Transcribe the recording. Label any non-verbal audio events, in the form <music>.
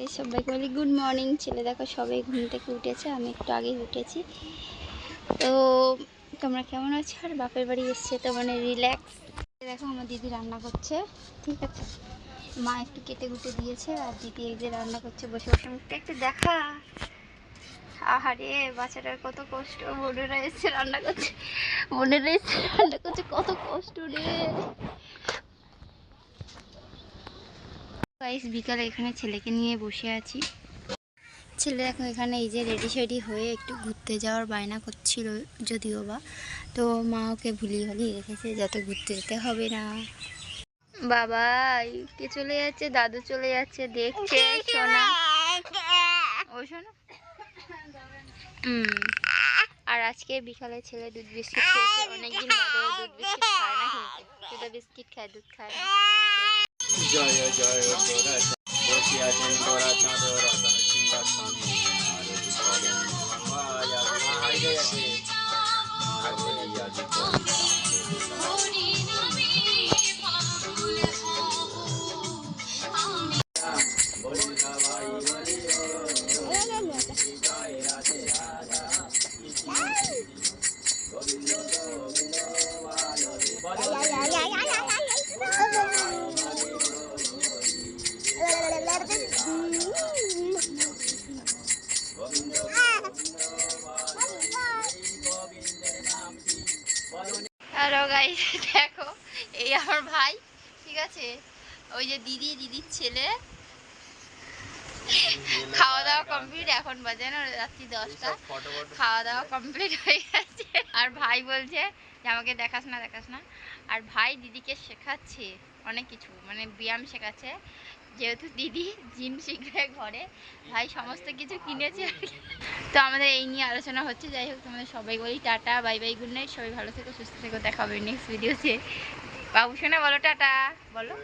এই সবাইকে বলি গুড মর্নিং ছেলে। দেখো, সবাই ঘুম থেকে উঠেছে। আমি একটু আগেই উঠেছি। তো তোমরা কেমন আছো? আর বাপের বাড়ি এসছে তো মানে রিল্যাক্স দেখো, আমার দিদি রান্না করছে, ঠিক আছে? মা একটু কেটে কুটে দিয়েছে, আর দিদি এই যে রান্না করছে, বসে বসে। মুখটা একটু দেখা। আহারে, বাচ্চাটার কত কষ্ট। বোনেরা এসছে রান্না করছে বোনেরা এসছে রান্না করছে কত কষ্ট রে। গাইস বিকালে এখানে ছেলেকে নিয়ে বসে আছি। ছেলে এখন এখানে এই যে রেডি সেডি হয়ে একটু ঘুরতে যাওয়ার বায়না করছিল যদিও বা। তো মা ওকে ভুলিয়ে ভালিয়ে রেখেছে, যাতে ঘুরতে যেতে হবে না। বাবা, কে চলে যাচ্ছে? দাদু চলে যাচ্ছে। দেখছে আর আজকে বিকালে ছেলে দুধ বিস্কিট খেয়েছে। অনেকদিন বাদে দুধ বিস্কিট খায় না। শুধু বিস্কিট খায়, দুধ খায় জয় জয় তোরা বসে আছেন তোরা চাঁদ রতন সিংহাসনে আরতি করেন মহামায়া মহাজয় হ্যালো গাইস <laughs> দেখো এই আমার ভাই ঠিক আছে? ওই যে দিদি দিদির ছেলে। <laughs> খাওয়া দাওয়া কমপ্লিট এখন বাজে না রাত্রি দশটা। খাওয়া দাওয়া কমপ্লিট হয়ে গেছে। আর ভাই বলছে যে আমাকে দেখাস না দেখাস না। আর ভাই দিদিকে শেখাচ্ছে অনেক কিছু মানে ব্যায়াম শেখাচ্ছে। যেহেতু দিদি, জিম শিখবে ঘরে। ভাই সমস্ত কিছু কিনেছে তো আমাদের এই নিয়ে আলোচনা হচ্ছে। যাই হোক, তোমাদের সবাই বলি tata, bye bye good night সবাই ভালো থেকো, সুস্থ থেকো। দেখা হবে নেক্সট ভিডিওতে বাবু শোনা বলো টাটা। বলো।